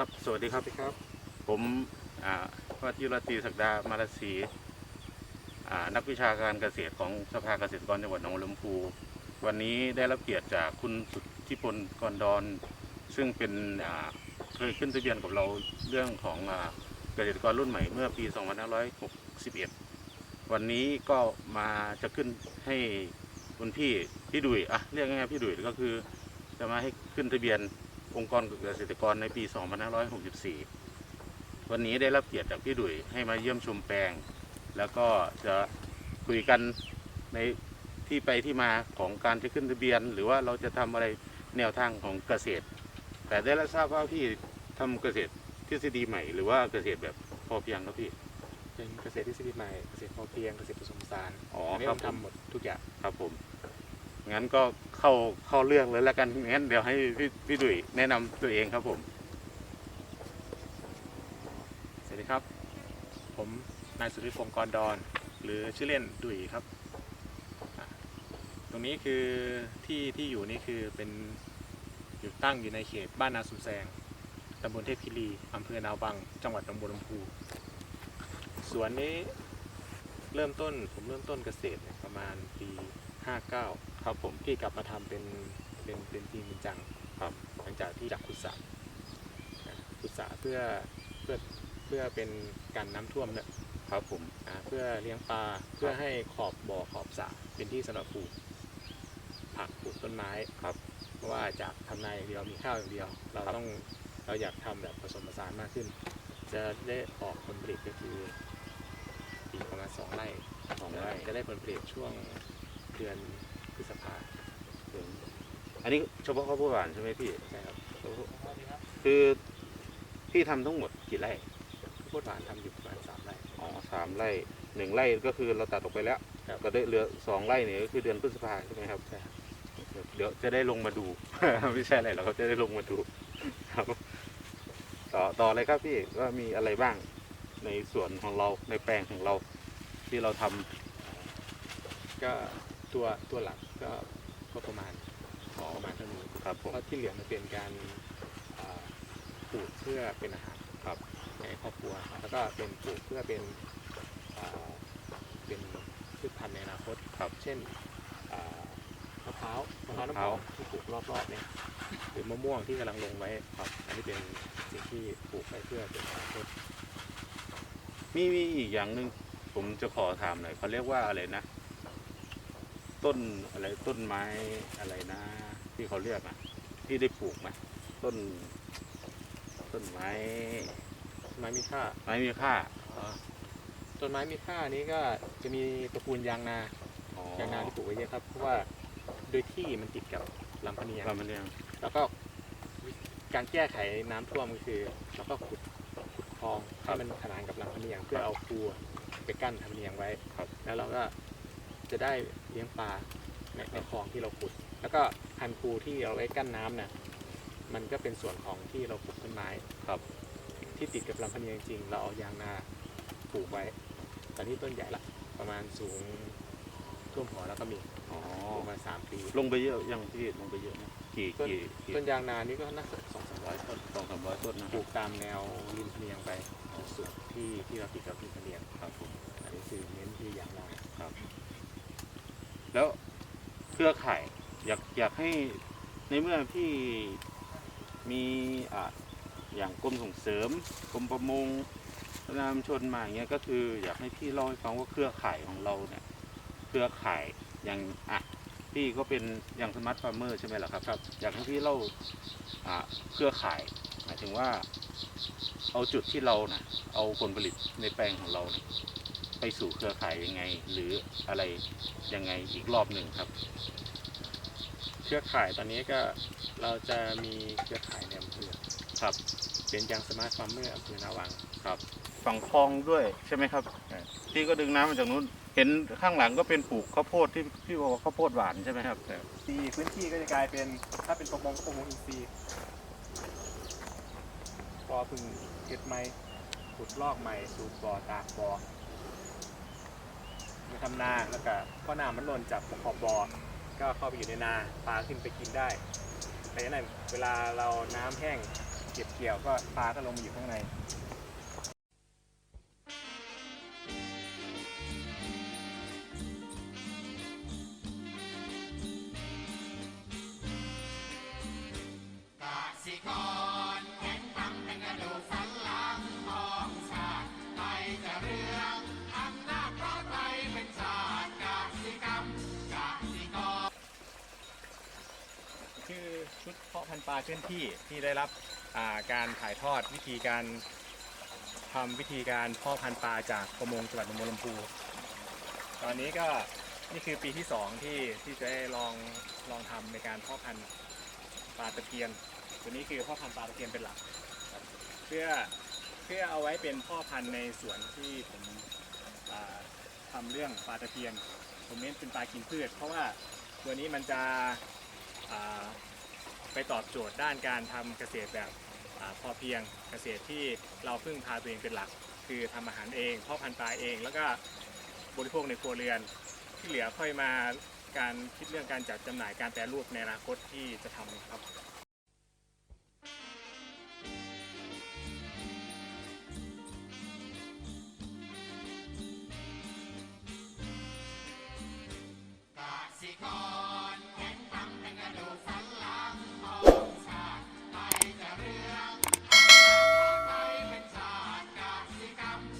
ครับสวัสดีครับครับ ผมอ่าว่าที่รัตรีศักดามาลศรีอ่านักวิชาการเกษตรของสภาเกษตรกรจังหวัดหนองบัวลำพูวันนี้ได้รับเกียรติจากคุณสุทธิพลกรดอน ซึ่งเป็นอ่าเคยขึ้นทะเบียนกับเราเรื่องของอ่าเกษตรกรรุ่นใหม่เมื่อปี 2561 วันนี้ก็มาจะขึ้นให้คุณพี่พี่ดุยอะเรียกง่ายๆพี่ดุยก็คือจะมาให้ขึ้นทะเบียน องค์กรเกษตรกรในปี 2564 วันนี้ได้รับเกียรติจากพี่ดุยให้มาเยี่ยมชมแปลง แล้วก็จะคุยกันในที่ไปที่มาของการจะขึ้นทะเบียน หรือว่าเราจะทำอะไรแนวทางของเกษตร แต่ได้รับทราบว่าพี่ทำเกษตรทฤษฎีใหม่ หรือว่าเกษตรแบบพอเพียงครับพี่เป็นเกษตรทฤษฎีใหม่เกษตรพอเพียงเกษตรผสมผสานอ๋ออันนี้ครับเราผมทำหมดทุกอย่างครับผม งั้นก็เข้าเข้าเรื่องเลยแล้วกันงั้นเดี๋ยวให้พี่พี่ดุยแนะนำตัวเองครับผม สวัสดีครับ ผมนายสุริพงศ์กรดอน หรือชื่อเล่นดุยครับอะตรงนี้คือที่ที่อยู่นี่คือเป็นอยู่ตั้งอยู่ในเขตบ้านนาสุมแซงตำบลเทพคิรีอำเภอนาวัง จังหวัดหนองบัวลำพูสวนนี้เริ่มต้นผมเริ่มต้นเกษตรเนี่ยประมาณปี 59 ครับผมที่กลับมาทำเป็นเป็นเป็นจริงเป็นจังครับหลังจากที่ดักขุดสระนะขุดสระเพื่อเพื่อเพื่อเป็นการน้ำท่วมเนี่ยครับผมอ่าเพื่อเลี้ยงปลาเพื่อให้ขอบบ่อขอบสระเป็นที่สำหรับปลูกผักปลูกต้นไม้ครับ เพราะว่าจากทำนาอย่างเดียวมีข้าวอย่างเดียว เราครับต้องเราอยากทำแบบผสมผสานมากขึ้น จะได้ออกผลผลิตก็คือปีประมาณสองไร่สองไร่จะได้ผลผลิตช่วงเดือน พฤษภาถึงอันนี้เฉพาะข้าวโพดหวานใช่ไหมพี่ใช่ครับ คือพี่ทำทั้งหมดกี่ไร่ข้าวโพดหวานทำอยู่ประมาณสามไร่ อ๋อสามไร่หนึ่งไร่ก็คือเราตัดออกไปแล้ว ครับ ก็ได้เหลือสองไร่เนี่ยก็คือเดือนพฤษภาใช่ไหมครับ ใช่ครับเดี๋ยวจะได้ลงมาดู ไม่ใช่อะไรเราก็จะได้ลงมาดูครับ ต่อต่อเลยครับพี่ว่ามีอะไรบ้างในส่วนของเราในแปลงของเราที่เราทำก็ตัวตัวหลัก ก็ก็ประมาณประมาณเท่านี้ครับผมเพราะที่เหลือมันเป็นการอ่าปลูกเพื่อเป็นอาหารครับในครอบครัวแล้วก็เป็นปลูกเพื่อเป็นอ่าเป็นพืชพันธุ์ในอนาคตครับ เช่นอ่ามะพร้าวมะพร้าวน้ำหมะพร้าอวมที่ปลูกรอบๆเนี่ยหรือมะม่วงที่กำลังลงไว้ครับอันนี้เป็นสิ่งที่ปลูกไว้เพื่อเป็นอนาคตมีมีอีกอย่างหนึ่งผมจะขอถามหน่อยเขาเรียกว่าอะไรนะ ต้นอะไรต้นไม้อะไรนะ ที่เขาเรียกอะที่ได้ปลูกไหมต้น ต้นไม้ไม้มีค่าไม้มีค่าต้นไม้มีค่านี้ก็จะมีตระกูลยางนาอ๋อยางนาที่ปลูกไว้เยอะครับ เพราะว่าโดยที่มันติดกับลำพะเนียงลำมันเรียงแล้วก็การแก้ไขน้ำท่วมก็คือเราก็ขุดขุดคลองให้มันขนานกับลำพะเนียง เพื่อเอาคูไปกั้นลำพะเนียงไว้ครับแล้วเราก็ จะได้เลี้ยงปลาในในคลองที่เราขุด แล้วก็คันคูที่เอาไว้กั้นน้ำเนี่ยมันก็เป็นส่วนของที่เราปลูกต้นไม้ครับ ที่ติดกับลำพะเนียงจริงๆเราเอายางนาปลูกไว้ ตอนนี้ต้นใหญ่ละ ประมาณสูงท่วมหัวแล้วก็มีอ๋อปลูกมาสามปี ลงไปเยอะยังพี่ลงไปเยอะไหมกี่ต้นกี่กี่ต้นยางนานี่ก็น่าจะสองสามร้อยต้น สองสามร้อยต้นนะปลูกตามแนวริมพะเนียงไปส่วนที่ที่เราติดกับริมพะเนียงครับผมอันนี้คือเน้นที่ยางนาครับ แล้วเครือข่ายอยากอยากให้ในเมื่อพี่มีอะอย่างกรมส่งเสริมกรมประมงนามชนมาอย่างเงี้ยก็คือ อยากให้พี่เล่าให้ฟังว่าเครือข่ายของเราเนี่ยเครือข่ายอย่างอะพี่ก็เป็นอย่างสมาร์ทฟาร์มเมอร์ใช่ไหมล่ะครับครับ อยากให้พี่เล่าอะเครือข่าย หมายถึงว่า เอาจุดที่เรานะเอาผลผลิตในแปลงของเรานะ ไปสู่เครือข่ายยังไง หรืออะไรยังไงอีกรอบหนึ่งครับ เครือข่ายตอนนี้ก็เราจะมีเครือข่ายในอำเภอครับ เป็นยังสมาร์ทฟาร์มเมอร์อำเภอนาวังครับฝั่งคลองด้วยใช่ไหมครับพี่ก็ดึงน้ำมาจากนู้น เห็นข้างหลังก็เป็นปลูกข้าวโพดที่พี่บอกว่าข้าวโพดหวานใช่ไหมครับที่พื้นที่ก็จะกลายเป็นถ้าเป็นประมงประมงอินทรีย์พอพึ่งเก็ดไม้ขุดลอกใหม่สูบบ่อตากบ่อมา ทำนาแล้วก็พ่อน้ำมันหล่นจากขอบบ่อก็เข้าไปอยู่ในนาปลาขึ้นไปกินได้แต่นั้นเวลาเราน้ำแห้งเก็บเกี่ยวก็ปลาก็ลงมาอยู่ข้างใน ชุดเพาะพันธุ์ปลาเคลื่อนที่ที่ได้รับาการถ่ายทอดวิธีการทำวิธีการเพาะพันธุ์ปลาจากประมงจังหวัดหนองบัวลำพูตอนนี้ก็นี่คือปีที่สองที่ที่จะได้ลองลองทำในการเพาะพันธุ์ปลาตะเพียน ตัวนี้คือเพาะพันธุ์ปลาตะเพียนเป็นหลัก เพื่อเพื่อเอาไว้เป็นพ่อพันธุ์ในสวนที่ผมอ่าทำเรื่องปลาตะเพียน ผมเน้นเป็นปลากินพืช เพราะว่าตัวนี้มันจะ ไปตอบโจทย์ด้านการทำเกษตรแบบอพอเพียงเกษตรที่เราพึ่งพาตัวเองเป็นหลัก คือทำอาหารเองพ่อพันธุ์ปลาเอง แล้วก็บริโภคในครัวเรือน ที่เหลือค่อยมาการคิดเรื่องการจัดจำหน่ายการแปรรูปในอนาคตที่จะทำครับ